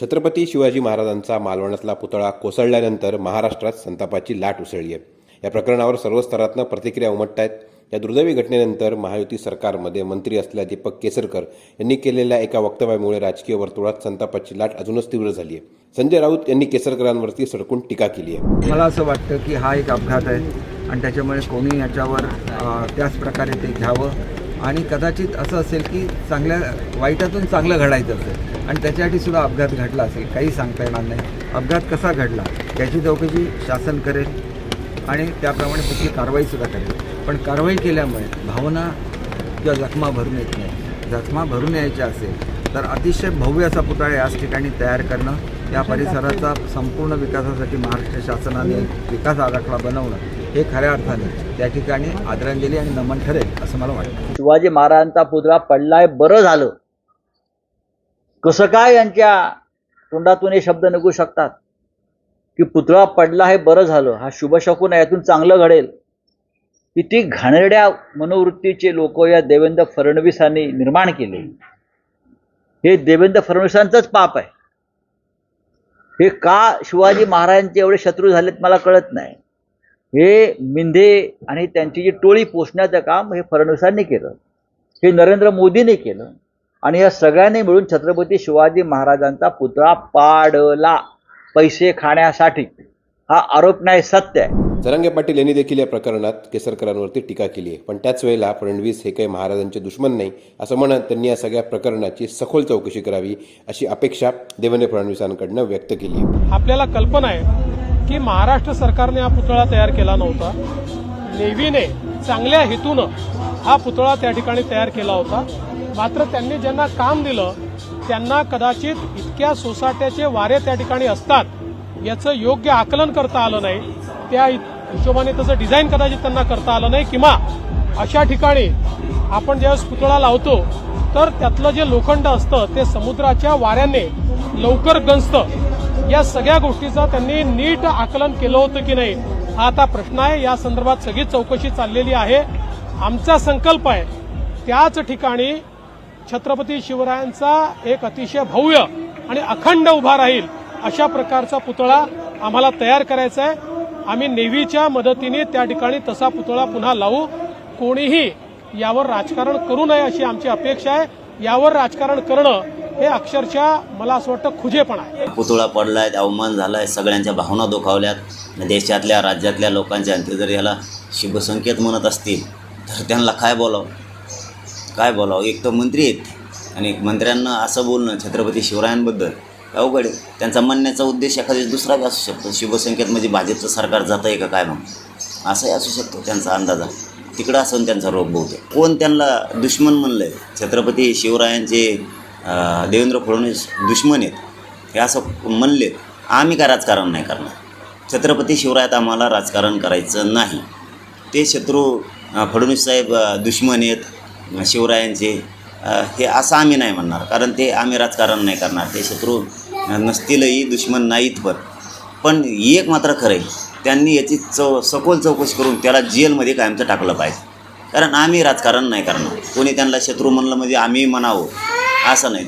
छत्रपती शिवाजी महाराजांचा मालवणातला पुतळा कोसळल्यानंतर महाराष्ट्रात संतापाची लाट उसळली आहे. या प्रकरणावर सर्व स्तरातनं प्रतिक्रिया उमटत आहेत. या दुर्दैवी घटनेनंतर महायुती सरकारमध्ये मंत्री असलेल्या दीपक केसरकर यांनी केलेल्या एका वक्तव्यामुळे राजकीय वर्तुळात संतापाची लाट अजूनच तीव्र झाली आहे. संजय राऊत यांनी केसरकरांवरती सडकून टीका केली आहे. मला असं वाटतं की हा एक अपघात आहे आणि त्याच्यामुळे कोणी याच्यावर त्याच प्रकारे ते घ्यावं आणि कदाचित असं असेल की चांगल्या वाईटातून चांगलं घडायचं असेल. आणि त्याच्यासाठी सुद्धा अपघात घडला असेल काही सांगता येणार नाही. अपघात कसा घडला याची चौकशी शासन करेल आणि त्याप्रमाणे त्याची कारवाईसुद्धा करेल. पण कारवाई केल्यामुळे भावना किंवा जखमा भरून येत नाही. जखमा भरून यायच्या असेल तर अतिशय भव्य असा पुतळा याच ठिकाणी तयार करणं या परिसराचा संपूर्ण विकासासाठी महाराष्ट्र शासनाने विकास आराखडा बनवणं हे खऱ्या अर्थाने त्या ठिकाणी आदरांजली आणि नमन ठरेल असं मला वाटतं. शिवाजी महाराजांचा पुतळा पडलाय बरं झालं. कसं काय यांच्या तोंडातून हे शब्द निघू शकतात? की पुतळा पडला हे बरं झालं हा शुभशकून आहे यातून चांगलं घडेल. किती घाणेरड्या मनोवृत्तीचे लोक या देवेंद्र फडणवीसांनी निर्माण केले. हे देवेंद्र फडणवीसांचंच पाप आहे. हे का शिवाजी महाराजांचे एवढे शत्रू झालेत मला कळत नाही. हे मिंधे आणि त्यांची जी टोळी पोचण्याचं काम हे फडणवीसांनी केलं. हे नरेंद्र मोदींनी केलं. आणि या सगळ्यांनी मिळून छत्रपती शिवाजी महाराजांचा पुतळा पाडला. पैसे खाण्यासाठी. हा आरोप नाही सत्य आहे. जरांगे पाटील यांनी देखील या प्रकरणात केसरकरांवरती टीका केली आहे. पण त्याच वेळेला फडणवीस हे काही महाराजांचे दुश्मन नाही असं म्हणत त्यांनी या सगळ्या प्रकरणाची सखोल चौकशी करावी अशी अपेक्षा देवेंद्र फडणवीसांकडनं व्यक्त केली आपल्याला कल्पना आहे की महाराष्ट्र सरकारने हा पुतळा तयार केला नव्हता. नेव्हीने चांगल्या हेतूनं हा पुतळा त्या ठिकाणी तयार केला होता. मात्र त्यांनी ज्यांना काम दिलं त्यांना कदाचित इतक्या सोसाट्याचे वारे त्या ठिकाणी असतात याचं योग्य आकलन करता आलं नाही. त्या हिशोबाने तसं डिझाईन कदाचित त्यांना करता आलं नाही किंवा अशा ठिकाणी आपण ज्यावेळेस पुतळा लावतो तर त्यातलं जे लोखंड असतं ते समुद्राच्या वाऱ्याने लवकर गंजतं. या सगळ्या गोष्टीचं त्यांनी नीट आकलन केलं होतं की नाही हा आता प्रश्न आहे. या संदर्भात सगळी चौकशी चाललेली आहे. आमचा संकल्प आहे त्याच ठिकाणी छत्रपती शिवरायांचा एक अतिशय भव्य आणि अखंड उभा राहील अशा प्रकारचा पुतळा आम्हाला तयार करायचा आहे. आम्ही नेव्हीच्या मदतीने त्या ठिकाणी तसा पुतळा पुन्हा लावू. कोणीही यावर राजकारण करू नये अशी आमची अपेक्षा आहे. यावर राजकारण करणं हे अक्षरशः मला असं वाटतं खुजेपणा आहे. पुतळा पडलाय अवमान झालाय सगळ्यांच्या भावना दुखावल्यात. देशातल्या राज्यातल्या लोकांच्या आणि जर याला शुभसंकेत म्हणत असतील तर त्यांना काय बोलावं? काय बोलावं? एक तर मंत्री आहेत. आणि मंत्र्यांना असं बोलणं छत्रपती शिवरायांबद्दल अवघड आहे. त्यांचा म्हणण्याचा उद्देश एखाद्या दुसरा बी असू शकतो. शुभसंकेत म्हणजे भाजपचं सरकार जातं आहे का काय मग? असंही असू शकतो त्यांचा अंदाजा. तिकडं असून त्यांचा रोग बहुतेक. कोण त्यांना दुश्मन म्हणलं आहे छत्रपती शिवरायांचे देवेंद्र फडणवीस दुश्मन आहेत. हे असं म्हणलेत. आम्ही काय राजकारण नाही करणार? छत्रपती शिवरायात आम्हाला राजकारण करायचं नाही. ते शत्रू फडणवीस साहेब दुश्मन आहेत. शिवरायांचे हे असं आम्ही नाही म्हणणार. कारण ते आम्ही राजकारण नाही करणार. ते शत्रू नसतीलही दुश्मन नाहीत पण. पण एक मात्र खरं आहे. त्यांनी याची चौ सखोल चौकशी करून त्याला जेलमध्ये कायमचं टाकलं पाहिजे. कारण आम्ही राजकारण नाही करणार. कोणी त्यांना शत्रू म्हणलं म्हणजे आम्ही म्हणावं. असं नाही.